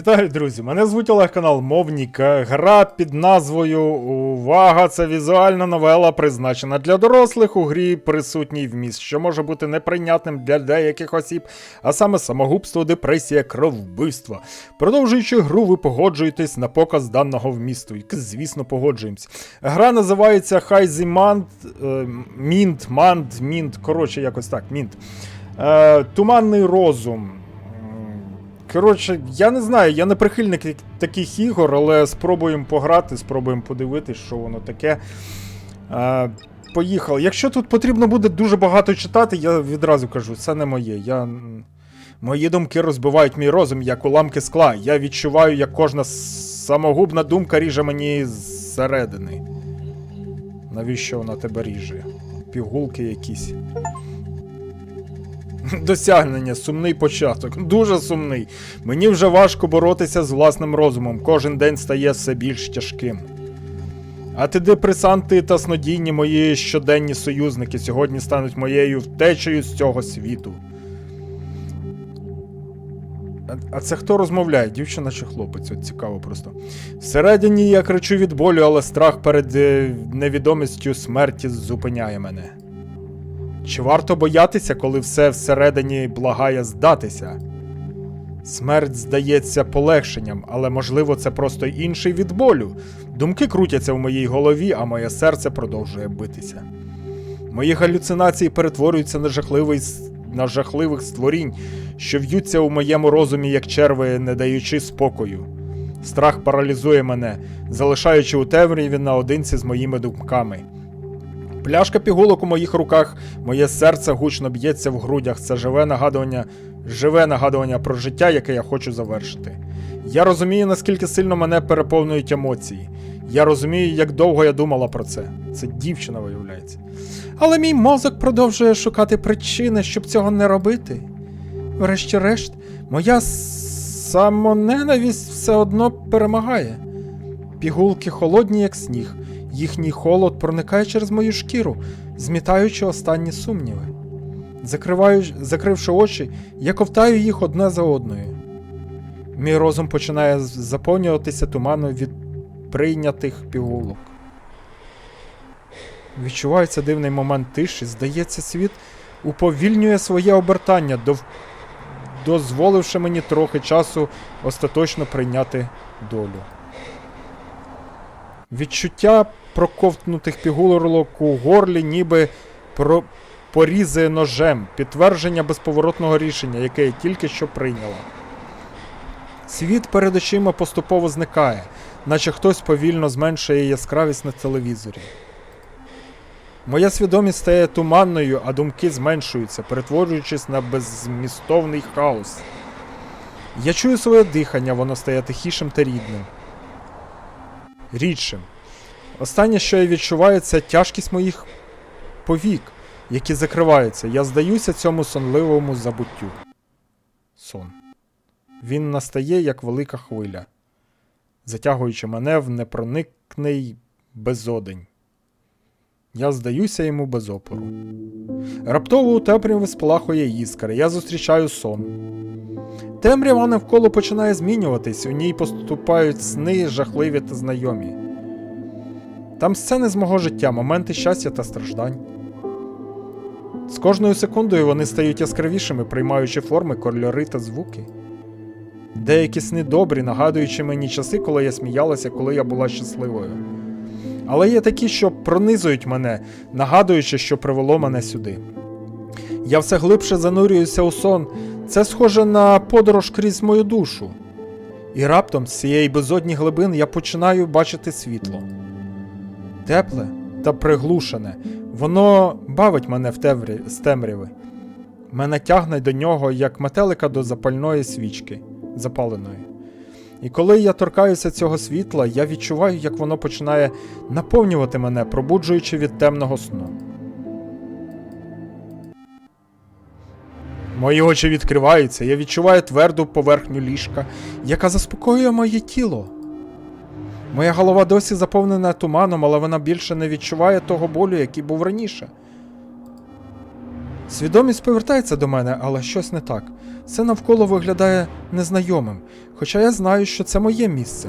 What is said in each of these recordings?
Вітаю, друзі! Мене звуть Олег канал Мовнік. Е, Гра під назвою Увага! Це візуальна новела, призначена для дорослих. У грі присутній вміст, що може бути неприйнятним для деяких осіб, а саме самогубство, депресія, кровбивство. Продовжуючи гру, ви погоджуєтесь на показ даного вмісту, і, звісно, погоджуємось. Гра називається Хайзімант Мінт, Мант, Мінт. Коротше, якось так, Мінт. Е, Туманний розум. Коротше, я не знаю, я не прихильник таких ігор, але спробуємо пограти, спробуємо подивитись, що воно таке. Е, поїхали. Якщо тут потрібно буде дуже багато читати, я відразу кажу, це не моє. Я... Мої думки розбивають мій розум, як уламки скла. Я відчуваю, як кожна самогубна думка ріже мені зсередини. Навіщо вона тебе ріже? Пігулки якісь. Досягнення, сумний початок, дуже сумний. Мені вже важко боротися з власним розумом. Кожен день стає все більш тяжким. Антидепресанти та снодійні мої щоденні союзники сьогодні стануть моєю втечею з цього світу. А, це хто розмовляє? Дівчина чи хлопець? От цікаво просто. Всередині я кричу від болю, але страх перед е, невідомістю смерті зупиняє мене. Чи варто боятися, коли все всередині благає здатися? Смерть здається полегшенням, але можливо це просто інший від болю. Думки крутяться в моїй голові, а моє серце продовжує битися. Мої галюцинації перетворюються на, жахливий, на жахливих створінь, що в'ються у моєму розумі, як черви, не даючи спокою. Страх паралізує мене, залишаючи у темряві наодинці з моїми думками. Пляшка пігулок у моїх руках, моє серце гучно б'ється в грудях. Це живе нагадування, живе нагадування про життя, яке я хочу завершити. Я розумію, наскільки сильно мене переповнюють емоції. Я розумію, як довго я думала про це. Це дівчина виявляється. Але мій мозок продовжує шукати причини, щоб цього не робити. Врешті-решт, моя самоненависть все одно перемагає. Пігулки холодні, як сніг. Їхній холод проникає через мою шкіру, змітаючи останні сумніви. Закриваю, закривши очі, я ковтаю їх одне за одною. Мій розум починає заповнюватися туманом від прийнятих пігулок. Відчувається дивний момент тиші. Здається, світ уповільнює своє обертання, дов... дозволивши мені трохи часу остаточно прийняти долю. Відчуття проковтнутих пігулок у горлі, ніби про... порізи ножем, підтвердження безповоротного рішення, яке я тільки що прийняла. Світ перед очима поступово зникає, наче хтось повільно зменшує яскравість на телевізорі. Моя свідомість стає туманною, а думки зменшуються, перетворюючись на беззмістовний хаос. Я чую своє дихання, воно стає тихішим та рідним рідшим. Останнє, що я відчуваю, це тяжкість моїх повік, які закриваються. Я здаюся цьому сонливому забуттю. Сон. Він настає, як велика хвиля, затягуючи мене в непроникний безодень. Я здаюся йому без опору. Раптово у темряві спалахує іскра, я зустрічаю сон. Темрява навколо починає змінюватись, у ній поступають сни жахливі та знайомі. Там сцени з мого життя, моменти щастя та страждань. З кожною секундою вони стають яскравішими, приймаючи форми, кольори та звуки. Деякі сни добрі, нагадуючи мені часи, коли я сміялася, коли я була щасливою. Але є такі, що пронизують мене, нагадуючи, що привело мене сюди. Я все глибше занурююся у сон, це схоже на подорож крізь мою душу. І раптом з цієї безодні глибин я починаю бачити світло. Тепле та приглушене, воно бавить мене в темря... з темряви. Мене тягне до нього, як метелика до запальної свічки, запаленої. І коли я торкаюся цього світла, я відчуваю, як воно починає наповнювати мене, пробуджуючи від темного сну. Мої очі відкриваються, я відчуваю тверду поверхню ліжка, яка заспокоює моє тіло. Моя голова досі заповнена туманом, але вона більше не відчуває того болю, який був раніше. Свідомість повертається до мене, але щось не так. Все навколо виглядає незнайомим, хоча я знаю, що це моє місце.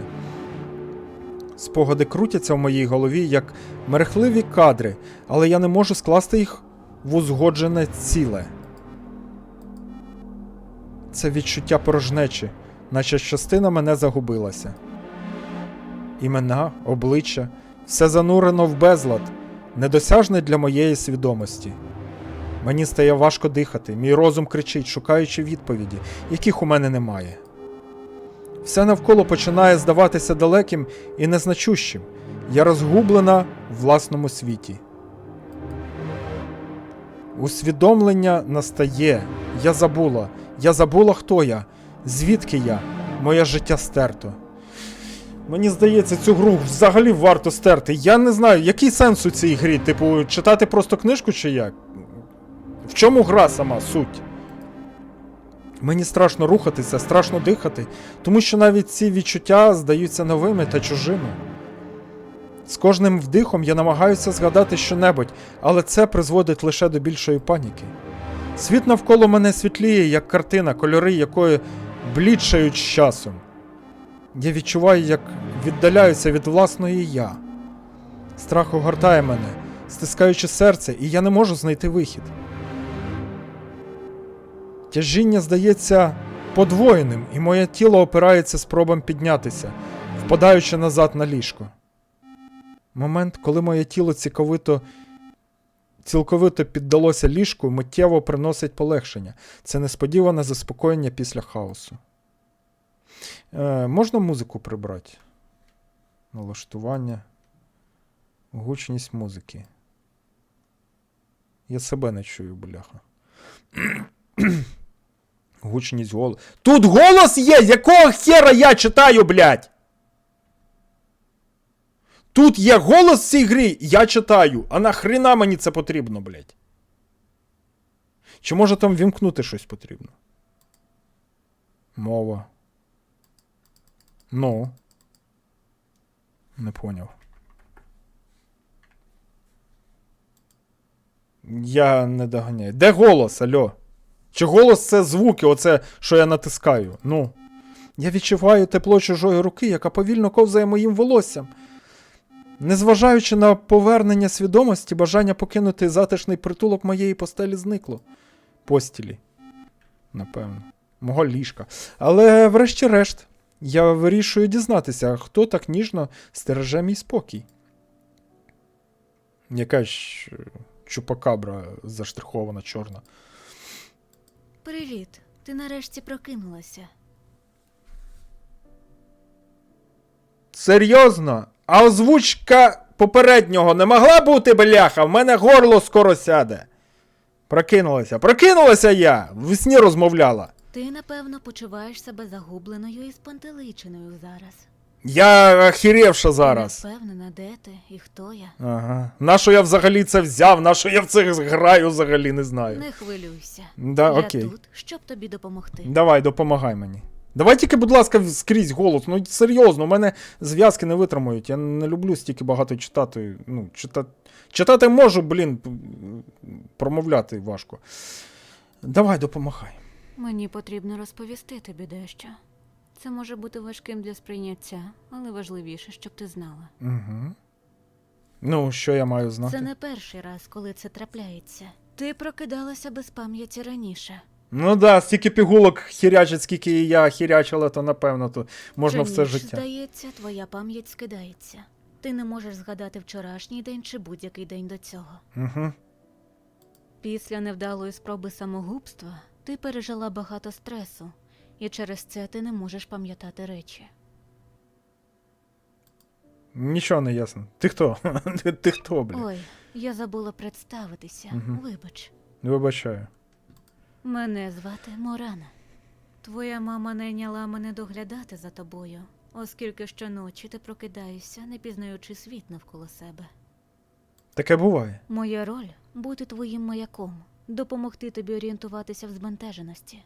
Спогади крутяться в моїй голові як мерехливі кадри, але я не можу скласти їх в узгоджене ціле. Це відчуття порожнечі, наче частина мене загубилася. Імена, обличчя, все занурено в безлад, недосяжне для моєї свідомості. Мені стає важко дихати, мій розум кричить, шукаючи відповіді, яких у мене немає. Все навколо починає здаватися далеким і незначущим. Я розгублена в власному світі. Усвідомлення настає. Я забула. Я забула, хто я, звідки я, моє життя стерто. Мені здається, цю гру взагалі варто стерти. Я не знаю, який сенс у цій грі? Типу, читати просто книжку чи як? В чому гра сама суть? Мені страшно рухатися, страшно дихати, тому що навіть ці відчуття здаються новими та чужими. З кожним вдихом я намагаюся згадати щонебудь, але це призводить лише до більшої паніки. Світ навколо мене світліє, як картина, кольори якої блідшають з часом. Я відчуваю, як віддаляюся від власної я. Страх огортає мене, стискаючи серце, і я не можу знайти вихід. Тяжіння здається подвоєним, і моє тіло опирається спробам піднятися, впадаючи назад на ліжко. Момент, коли моє тіло цілковито, цілковито піддалося ліжку, миттєво приносить полегшення. Це несподіване заспокоєння після хаосу. Е, можна музику прибрати? Налаштування. Гучність музики. Я себе не чую, бляха. Гучність голос. Тут голос є! Якого хера я читаю, блядь? Тут є голос в цій грі, я читаю. А нахрена мені це потрібно, блядь? Чи може там вімкнути щось потрібно? Мова. Ну. Не поняв. Я не доганяю. Де голос, альо? Чи голос це звуки, оце, що я натискаю? Ну. Я відчуваю тепло чужої руки, яка повільно ковзає моїм волоссям. Незважаючи на повернення свідомості, бажання покинути затишний притулок моєї постелі зникло. Постілі. Напевно. Мого ліжка. Але, врешті-решт, я вирішую дізнатися, хто так ніжно стереже мій спокій. Якась е, чупакабра заштрихована чорна. Привіт, ти нарешті прокинулася. Серйозно? А озвучка попереднього не могла бути, бляха? В мене горло скоро сяде. Прокинулася. Прокинулася я! В сні розмовляла. Ти, напевно, почуваєш себе загубленою і спантеличеною зараз. Я охеревша зараз. Не впевнена, де ти і хто я. Ага. Нащо я взагалі це взяв? Нащо я в це граю взагалі не знаю. Не хвилюйся. Да, я окей. тут, щоб тобі допомогти. Давай, допомагай мені. Давай тільки, будь ласка, скрізь голос. Ну серйозно, у мене зв'язки не витримують. Я не люблю стільки багато читати. Ну, читати. Читати можу, блін, промовляти важко. Давай, допомагай. Мені потрібно розповісти тобі дещо. Це може бути важким для сприйняття, але важливіше, щоб ти знала. Угу. Ну, що я маю знати? Це не перший раз, коли це трапляється. Ти прокидалася без пам'яті раніше. Ну да, стільки пігулок хірячить, скільки і я хірячила, то напевно то можна все Раніше, життя. Здається, твоя пам'ять скидається. Ти не можеш згадати вчорашній день чи будь-який день до цього. Угу. Після невдалої спроби самогубства ти пережила багато стресу, і через це ти не можеш пам'ятати речі. Нічого не ясно. Ти хто? Ти, хто, блін? Ой, я забула представитися. Мгм. Вибач, Вибачаю. мене звати Морана. Твоя мама найняла мене доглядати за тобою, оскільки щоночі ти прокидаєшся, не пізнаючи світ навколо себе. Таке буває. Моя роль бути твоїм маяком, допомогти тобі орієнтуватися в збентеженості.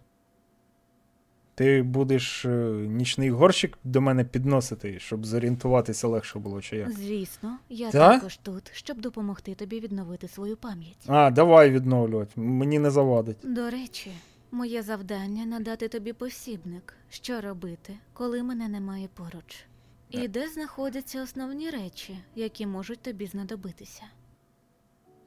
Ти будеш е, нічний горщик до мене підносити, щоб зорієнтуватися легше було, чи як? Звісно, я Та? також тут, щоб допомогти тобі відновити свою пам'ять. А, давай відновлювати. Мені не завадить. До речі, моє завдання надати тобі посібник, що робити, коли мене немає поруч. І де знаходяться основні речі, які можуть тобі знадобитися.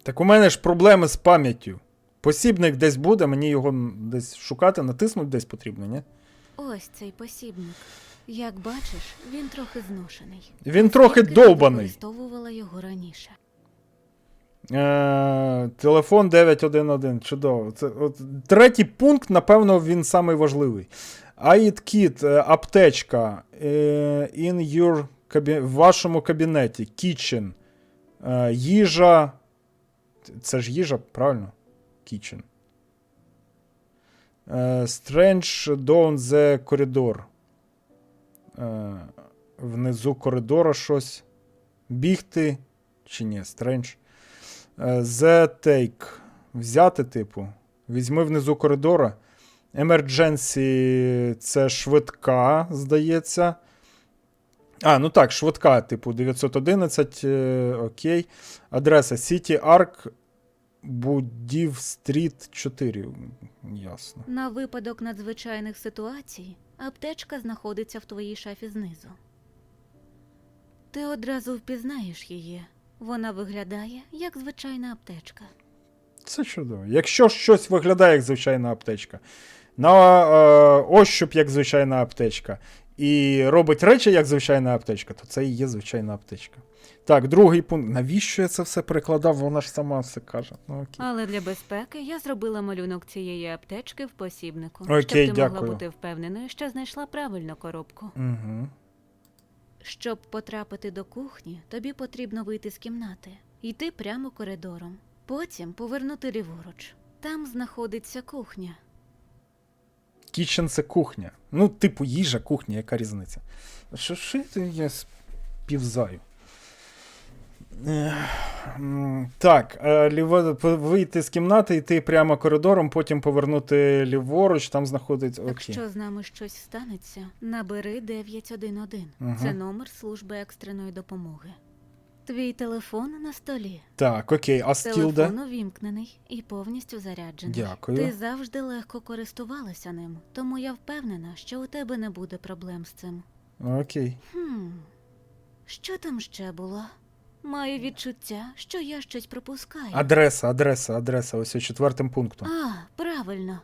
Так у мене ж проблеми з пам'яттю. Посібник десь буде, мені його десь шукати, натиснути десь потрібно, ні? Ось цей посібник. Як бачиш, він трохи зношений. Він трохи довбаний. використовувала його раніше. Е, телефон 911. Чудово. Це, от, третій пункт, напевно, він самий важливий. AID-kit, е, аптечка. е, In your кабі... в вашому кабінеті. Kitchen. Е, їжа. Це ж їжа, правильно? Kitchen. Е, strange down the corridor. Е, внизу коридора щось. Бігти. Чи ні, Strange. Е, The take. Взяти, типу. Візьми внизу коридора. Emergency це швидка, здається. А, ну так, швидка, типу 911. е, окей. Адреса City Arc. Будів Стріт 4. Ясно. На випадок надзвичайних ситуацій аптечка знаходиться в твоїй шафі знизу. Ти одразу впізнаєш її. Вона виглядає як звичайна аптечка. Це чудово. Якщо щось виглядає як звичайна аптечка, на е, ощуп як звичайна аптечка, і робить речі як звичайна аптечка, то це і є звичайна аптечка. Так, другий пункт. Навіщо я це все перекладав? Вона ж сама все каже. Ну, окей. Але для безпеки я зробила малюнок цієї аптечки в посібнику, Окей, щоб ти дякую. могла бути впевненою, що знайшла правильну коробку. Угу. Щоб потрапити до кухні, тобі потрібно вийти з кімнати, йти прямо коридором, потім повернути ліворуч. Там знаходиться кухня. Кічен це кухня. Ну, типу, їжа, кухня, яка різниця? Що це я співзаю? Так, е, ліво, вийти з кімнати, йти прямо коридором, потім повернути ліворуч, там знаходиться. Окей. Якщо з нами щось станеться, набери 911. Мгм. Це номер служби екстреної допомоги. Твій телефон на столі. Так, окей, а стіл де? Телефон увімкнений і повністю заряджений. Дякую. Ти завжди легко користувалася ним, тому я впевнена, що у тебе не буде проблем з цим. Окей. Хм. Що там ще було? Маю відчуття, що я щось пропускаю. Адреса, адреса, адреса, ось ось четвертим пунктом. А, правильно.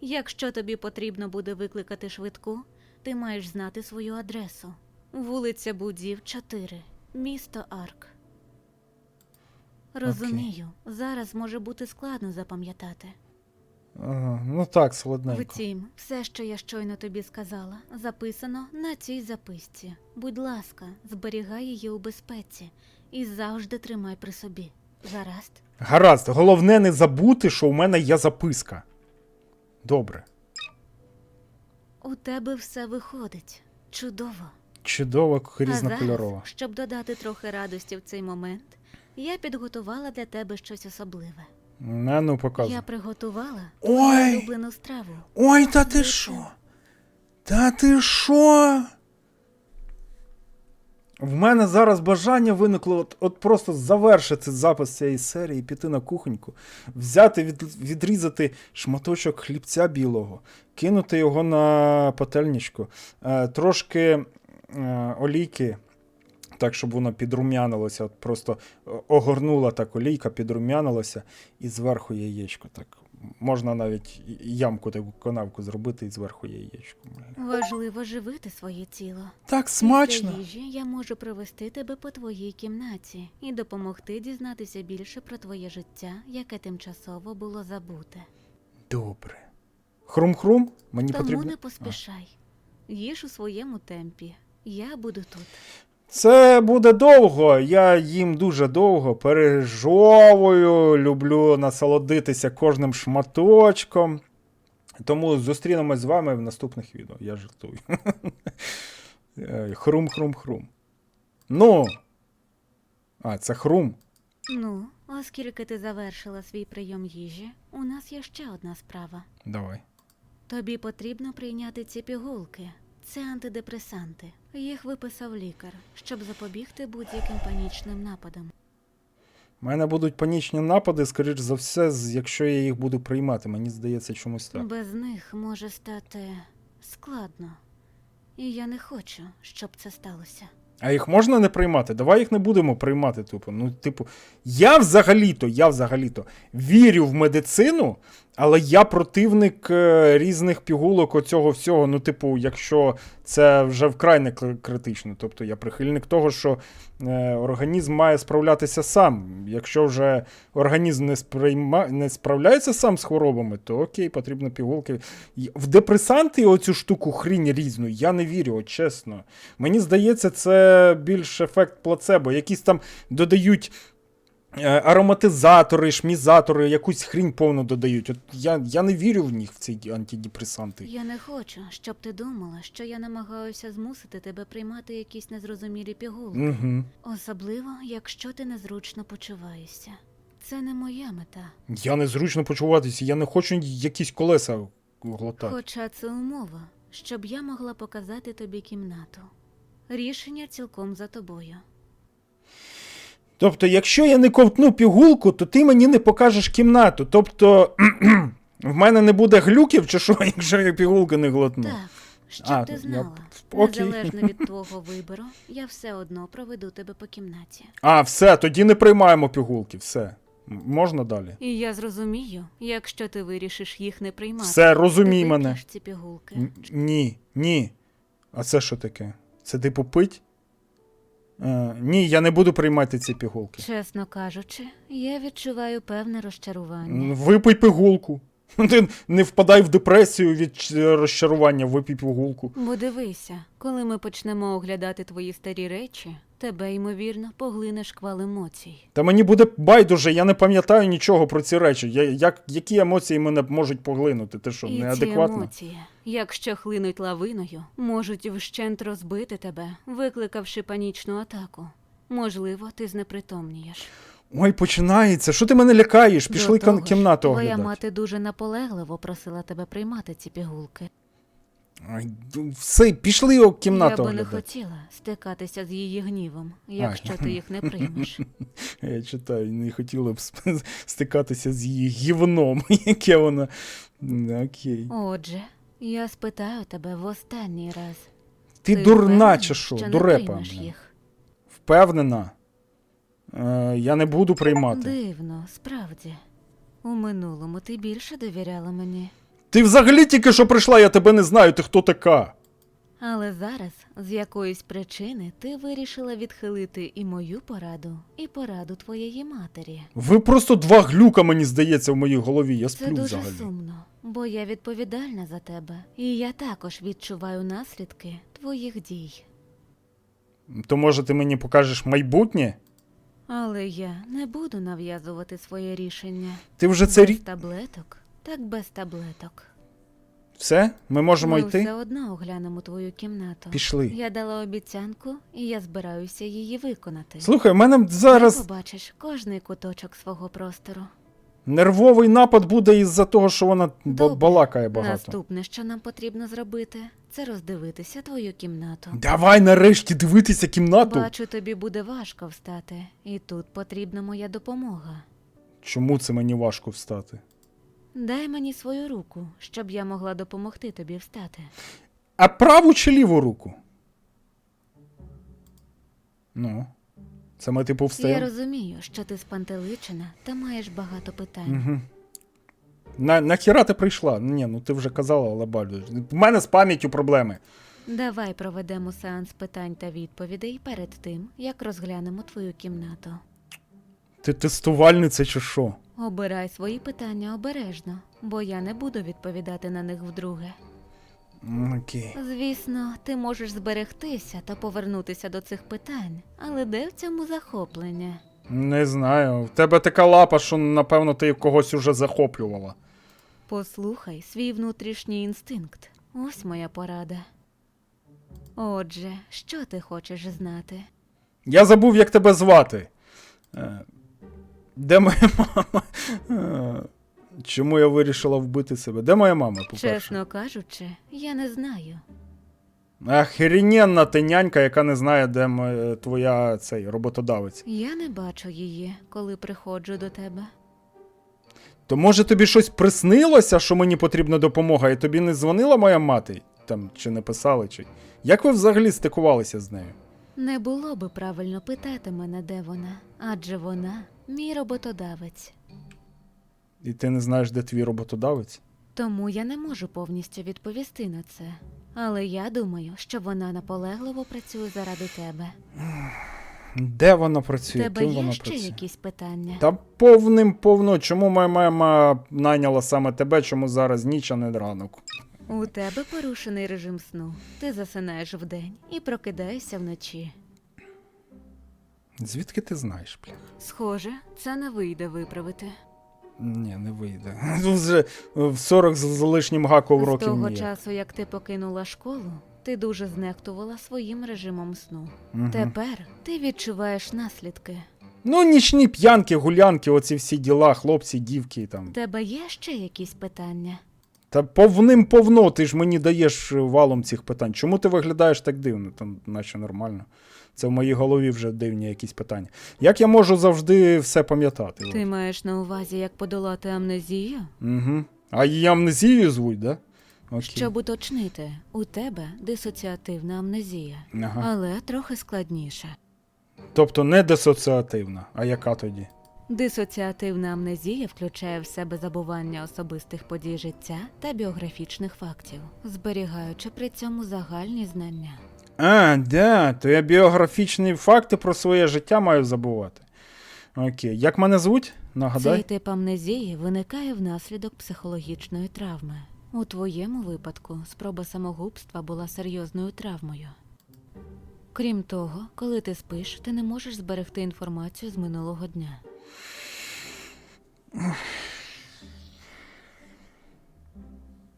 Якщо тобі потрібно буде викликати швидку, ти маєш знати свою адресу. Вулиця Будів, 4, місто Арк. Розумію, зараз може бути складно запам'ятати. Ага, ну так, солодненько. Втім, все, що я щойно тобі сказала, записано на цій записці. Будь ласка, зберігай її у безпеці і завжди тримай при собі. Гаразд? Гаразд, головне не забути, що у мене є записка. Добре. У тебе все виходить. Чудово. Чудово, А різнокольорова. зараз, щоб додати трохи радості в цей момент, я підготувала для тебе щось особливе. На, ну показуй. Я приготувала Ой! улюблену страву. Ой, та ти що? Та ти що? В мене зараз бажання виникло от, от просто завершити запис цієї серії, піти на кухоньку, взяти, від, відрізати шматочок хлібця білого, кинути його на пательничку, е, трошки олійки, так, щоб воно підрум'янилося, от просто е, огорнула так олійка, підрум'янилося, і зверху яєчко так. Можна навіть ямку таку канавку зробити і зверху яєчко. Важливо живити своє тіло. Так смачно. Після їжі я можу провести тебе по твоїй кімнаті і допомогти дізнатися більше про твоє життя, яке тимчасово було забуте. Добре. Хрум-хрум? Мені Тому потрібно. не поспішай. Їж у своєму темпі. Я буду тут. Це буде довго. Я їм дуже довго пережовую, люблю насолодитися кожним шматочком. Тому зустрінемось з вами в наступних відео. Я жартую. Хрум-хрум-хрум. Ну. А, це хрум. Ну, оскільки ти завершила свій прийом їжі, у нас є ще одна справа. Давай. Тобі потрібно прийняти ці пігулки. Це антидепресанти. Їх виписав лікар, щоб запобігти будь-яким панічним нападам. У мене будуть панічні напади, скоріш за все, якщо я їх буду приймати. Мені здається, чомусь так. Без них може стати складно. І я не хочу, щоб це сталося. А їх можна не приймати? Давай їх не будемо приймати. Типу. Ну, типу, я взагалі-то, я взагалі-то вірю в медицину, але я противник е, різних пігулок оцього всього. Ну, типу, якщо це вже вкрай не критично. Тобто я прихильник того, що е, організм має справлятися сам. Якщо вже організм не, сприйма... не справляється сам з хворобами, то окей, потрібно пігулки. В депресанти оцю штуку хрінь різну, я не вірю, от чесно. Мені здається, це більш ефект плацебо. Якісь там додають ароматизатори, шмізатори, якусь хрінь повну додають. От я, я не вірю в них, в ці антидепресанти. Я не хочу, щоб ти думала, що я намагаюся змусити тебе приймати якісь незрозумілі пігулки. Угу. Особливо, якщо ти незручно почуваєшся. Це не моя мета. Я незручно почуватися, я не хочу якісь колеса глотати. Хоча це умова, щоб я могла показати тобі кімнату. Рішення цілком за тобою. Тобто, якщо я не ковтну пігулку, то ти мені не покажеш кімнату. Тобто, в мене не буде глюків, чи що, якщо я пігулки не глотну. Так, щоб А, ти знала, окей. незалежно від твого вибору, я все одно проведу тебе по кімнаті. А, все, тоді не приймаємо пігулки, все. Можна далі? І я зрозумію, якщо ти вирішиш їх не приймати. Все, розумій ти мене. ці пігулки. Н- Ні, ні. А це що таке? Це типу пить? Е, ні, я не буду приймати ці пігулки. Чесно кажучи, я відчуваю певне розчарування. Випий пігулку. Ти не впадай в депресію від розчарування, випій пігулку. Бо дивися, коли ми почнемо оглядати твої старі речі, тебе, ймовірно, поглине шквал емоцій. Та мені буде байдуже, я не пам'ятаю нічого про ці речі. Я, як, які емоції мене можуть поглинути? Ти що, І ці неадекватно? емоції, якщо хлинуть лавиною, можуть вщент розбити тебе, викликавши панічну атаку. Можливо, ти знепритомнієш. Ой, починається. Що ти мене лякаєш? До Пішли того кан- ж, кімнату Твоя оглядати. мати дуже наполегливо просила тебе приймати ці пігулки. Ай, все, пішли о, кімнату я би не оглядати. хотіла стикатися з її гнівом, якщо ти їх не приймеш. Я читаю, не хотіла б стикатися з її гівном, яке вона. Окей. Отже, я спитаю тебе в останній раз. Ти, дурна впевнений, чи що? Дурепа. їх? Впевнена. Е, я не буду приймати. Дивно, справді. У минулому ти більше довіряла мені. Ти взагалі тільки що прийшла, я тебе не знаю, ти хто така? Але зараз, з якоїсь причини, ти вирішила відхилити і мою пораду, і пораду твоєї матері. Ви просто два глюка, мені здається, в моїй голові. Я Це сплю дуже взагалі. сумно, бо я відповідальна за тебе, і я також відчуваю наслідки твоїх дій. То може ти мені покажеш майбутнє? Але я не буду нав'язувати своє рішення. Ти вже це без рік. таблеток, так без таблеток. Все? Ми можемо Ми йти? все одно оглянемо твою кімнату. Пішли. Я дала обіцянку, і я збираюся її виконати. Слухай, у мене Ти побачиш кожний куточок свого простору. нервовий напад буде із-за того, що вона Добре. балакає багато. Наступне, що нам потрібно зробити, це роздивитися твою кімнату. Давай нарешті дивитися кімнату. Бачу, тобі буде важко встати, і тут потрібна моя допомога. Чому це мені важко встати? Дай мені свою руку, щоб я могла допомогти тобі встати. А праву чи ліву руку? Ну. Це ми типу Я встаємо. розумію, що ти спантеличена та маєш багато питань. Угу. На, нахіра ти прийшла? Ні, ну ти вже казала, але бачу. У мене з пам'яттю проблеми. Давай проведемо сеанс питань та відповідей перед тим, як розглянемо твою кімнату. Ти тестувальниця чи що? Обирай свої питання обережно, бо я не буду відповідати на них вдруге. Окей. Звісно, ти можеш зберегтися та повернутися до цих питань, але де в цьому захоплення? Не знаю. В тебе така лапа, що напевно ти когось уже захоплювала. Послухай свій внутрішній інстинкт. Ось моя порада. Отже, що ти хочеш знати? Я забув, як тебе звати. Е, Де моя мама? Чому я вирішила вбити себе? Де моя мама, по-перше? Чесно кажучи, я не знаю. Охрененна ти нянька, яка не знає, де твоя цей роботодавець. Я не бачу її, коли приходжу до тебе. То може тобі щось приснилося, що мені потрібна допомога, і тобі не дзвонила моя мати? Там чи не писали, чи. Як ви взагалі стикувалися з нею? Не було би правильно питати мене, де вона, адже вона мій роботодавець. І ти не знаєш, де твій роботодавець? Тому я не можу повністю відповісти на це. Але я думаю, що вона наполегливо працює заради тебе. Де вона працює? тебе Ким є вона ще працює? якісь питання? Та повним повно. Чому моя мама найняла саме тебе, чому зараз ніч, а не ранок? У тебе порушений режим сну. Ти засинаєш вдень і прокидаєшся вночі. Звідки ти знаєш, бля? Схоже, це не вийде виправити. Ні, не вийде. Вже в 40 з з лишнім гаков З років того ні. часу, як ти покинула школу, ти дуже знехтувала своїм режимом сну. Тепер ти відчуваєш наслідки. Ну, нічні п'янки, гулянки, оці всі діла, хлопці, дівки там. В Тебе є ще якісь питання? Та повним повно, ти ж мені даєш валом цих питань. Чому ти виглядаєш так дивно? Там, наче нормально. Це в моїй голові вже дивні якісь питання. Як я можу завжди все пам'ятати? Ти маєш на увазі, як подолати амнезію? Угу. А її амнезією звуть, да? Окей. Щоб уточнити, у тебе дисоціативна амнезія, Ага. але трохи складніше. Тобто не дисоціативна, а яка тоді? Дисоціативна амнезія включає в себе забування особистих подій життя та біографічних фактів, зберігаючи при цьому загальні знання. А, да, то я біографічні факти про своє життя маю забувати. Окей. Як мене звуть? Нагадай. Цей тип амнезії виникає внаслідок психологічної травми. У твоєму випадку спроба самогубства була серйозною травмою. Крім того, коли ти спиш, ти не можеш зберегти інформацію з минулого дня.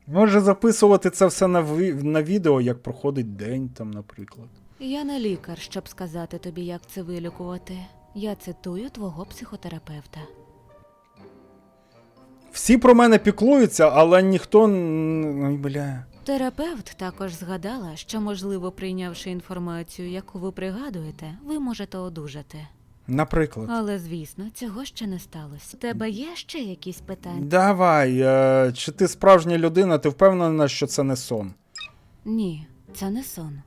Може записувати це все на, ві- на відео, як проходить день, там, наприклад. Я не лікар, щоб сказати тобі, як це вилікувати. Я цитую твого психотерапевта. Всі про мене піклуються, але ніхто. Ой, бля. Терапевт також згадала, що, можливо, прийнявши інформацію, яку ви пригадуєте, ви можете одужати. Наприклад. Але, звісно, цього ще не сталося. У Тебе є ще якісь питання? Давай, е, чи ти справжня людина, ти впевнена, що це не сон? Ні, це не сон.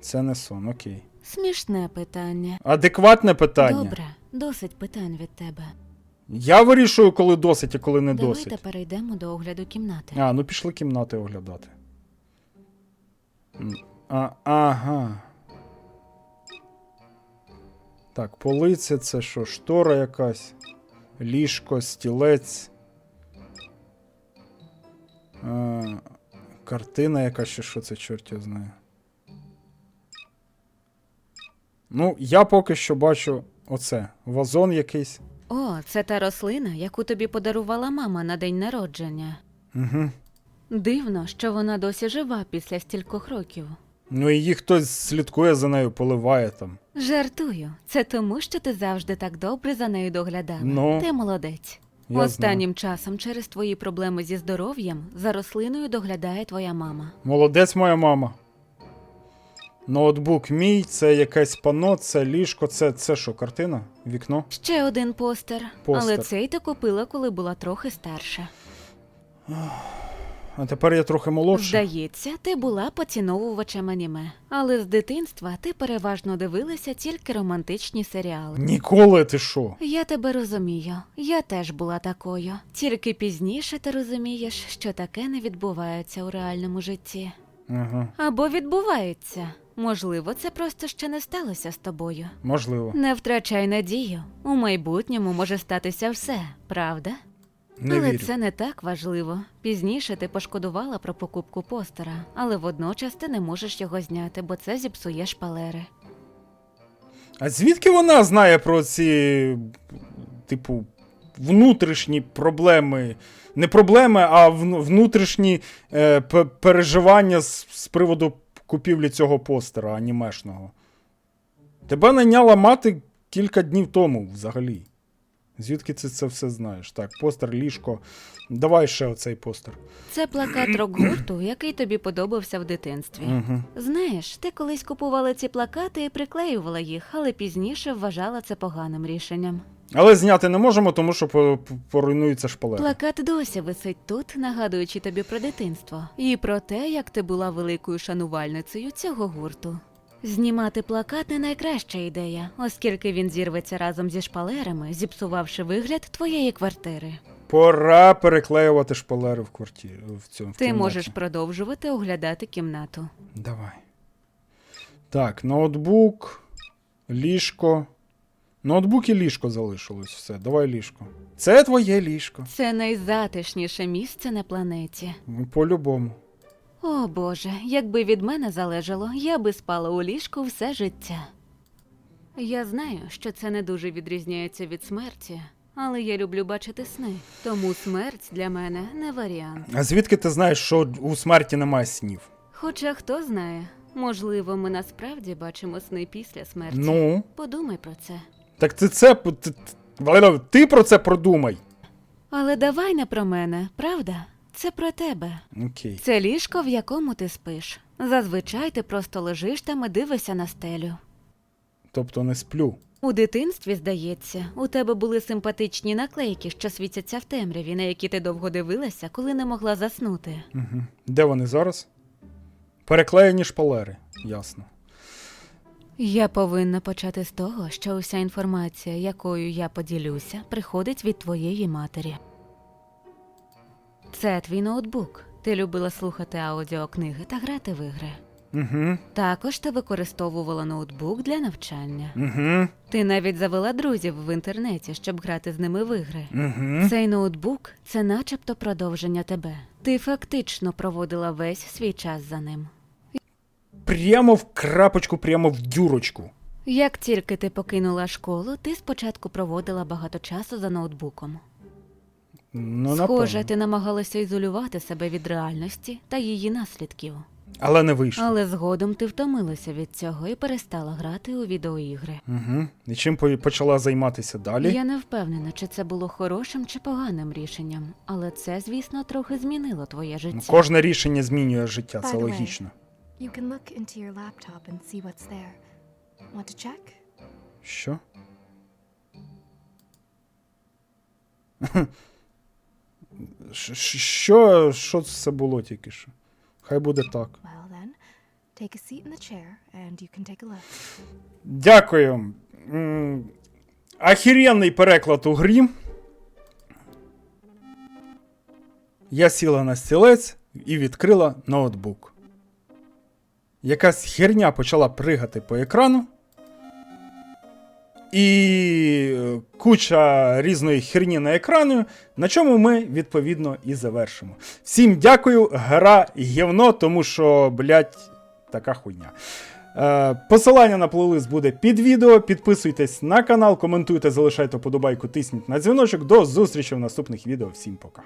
Це не сон, окей. Смішне питання. Адекватне питання. Добре, досить питань від тебе. Я вирішую, коли досить, а коли не Давайте досить. перейдемо до огляду кімнати. А, ну пішли кімнати оглядати. М, А, ага. Так, полиця це що, штора якась, ліжко, стілець. А, картина якась, чи що це, чорт я знаю. Ну, я поки що бачу оце. Вазон якийсь. О, це та рослина, яку тобі подарувала мама на день народження. Угу. Дивно, що вона досі жива після стількох років. Ну, і її хтось слідкує за нею, поливає там. Жартую, це тому, що ти завжди так добре за нею доглядала. Ну, ти молодець. Я Останнім часом, через твої проблеми зі здоров'ям, за рослиною доглядає твоя мама. Молодець моя мама. Ноутбук мій, це якесь пано, це ліжко, це, це що, картина? Вікно? Ще один постер, Постер. але цей ти купила, коли була трохи старша. А тепер я трохи молодша. Здається, ти була поціновувачем аніме, але з дитинства ти переважно дивилася тільки романтичні серіали. Ніколи ти що? Я тебе розумію, я теж була такою. Тільки пізніше ти розумієш, що таке не відбувається у реальному житті. Ага, Або відбувається. Можливо, це просто ще не сталося з тобою. можливо. Не втрачай надію. У майбутньому може статися все, правда? Не але вірю. це не так важливо. Пізніше ти пошкодувала про покупку постера, але водночас ти не можеш його зняти, бо це зіпсує шпалери. А звідки вона знає про ці, типу, внутрішні проблеми? Не проблеми, а внутрішні е, переживання з, з приводу купівлі цього постера анімешного. Тебе найняла мати кілька днів тому взагалі. Звідки ти це все знаєш? Так, постер, ліжко. Давай ще оцей постер. Це плакат рок-гурту, який тобі подобався в дитинстві. Угу. Знаєш, ти колись купувала ці плакати і приклеювала їх, але пізніше вважала це поганим рішенням. Але зняти не можемо, тому що по- по- поруйнуються шпалери. Плакат досі висить тут, нагадуючи тобі про дитинство і про те, як ти була великою шанувальницею цього гурту. Знімати плакат не найкраща ідея, оскільки він зірветься разом зі шпалерами, зіпсувавши вигляд твоєї квартири. Пора переклеювати шпалери в квартирі. В цьому, в Ти кімнаті. можеш продовжувати оглядати кімнату. Давай. Так, ноутбук, ліжко. Ноутбук і ліжко залишилось. Все, давай ліжко. Це твоє ліжко. Це найзатишніше місце на планеті. По-любому. О Боже, якби від мене залежало, я би спала у ліжку все життя. Я знаю, що це не дуже відрізняється від смерті, але я люблю бачити сни, тому смерть для мене не варіант. А звідки ти знаєш, що у смерті немає снів? Хоча хто знає, можливо, ми насправді бачимо сни після смерті. Ну, Подумай про це. так ти це. Ти, ти- ти про це продумай. Але давай не про мене, правда? Це про тебе. Окей. Це ліжко, в якому ти спиш. Зазвичай ти просто лежиш там і дивишся на стелю. Тобто не сплю. У дитинстві, здається, у тебе були симпатичні наклейки, що світяться в темряві, на які ти довго дивилася, коли не могла заснути. Угу. Де вони зараз? Переклеєні шпалери. Ясно. Я повинна почати з того, що уся інформація, якою я поділюся, приходить від твоєї матері. Це твій ноутбук. Ти любила слухати аудіокниги та грати в ігри. Угу. Також ти використовувала ноутбук для навчання. Угу. Ти навіть завела друзів в інтернеті, щоб грати з ними в ігри. Угу. Цей ноутбук це начебто продовження тебе. Ти фактично проводила весь свій час за ним. Прямо в крапочку, прямо в дюрочку. Як тільки ти покинула школу, ти спочатку проводила багато часу за ноутбуком. Ну, Схоже, напевно. ти намагалася ізолювати себе від реальності та її наслідків. Але не вийшло. Але згодом ти втомилася від цього і перестала грати у відеоігри. Угу. І чим по- почала займатися далі? Я не впевнена, чи це було хорошим чи поганим рішенням, але це, звісно, трохи змінило твоє Ну, життя. Кожне рішення змінює життя, By це the way. логічно. You can look into your laptop and see what's there. Want to check? Що? Що, що це було тільки що? Хай буде так. Дякую. Ахіренний переклад у грі. Я сіла на стілець і відкрила ноутбук. Якась херня почала пригати по екрану. І куча різної херні на екрані, на чому ми відповідно і завершимо. Всім дякую, гра гівно, тому що, блядь, така хуйня. Е, Посилання на плейлист буде під відео. Підписуйтесь на канал, коментуйте, залишайте подобайку, тисніть на дзвіночок. До зустрічі в наступних відео. Всім пока.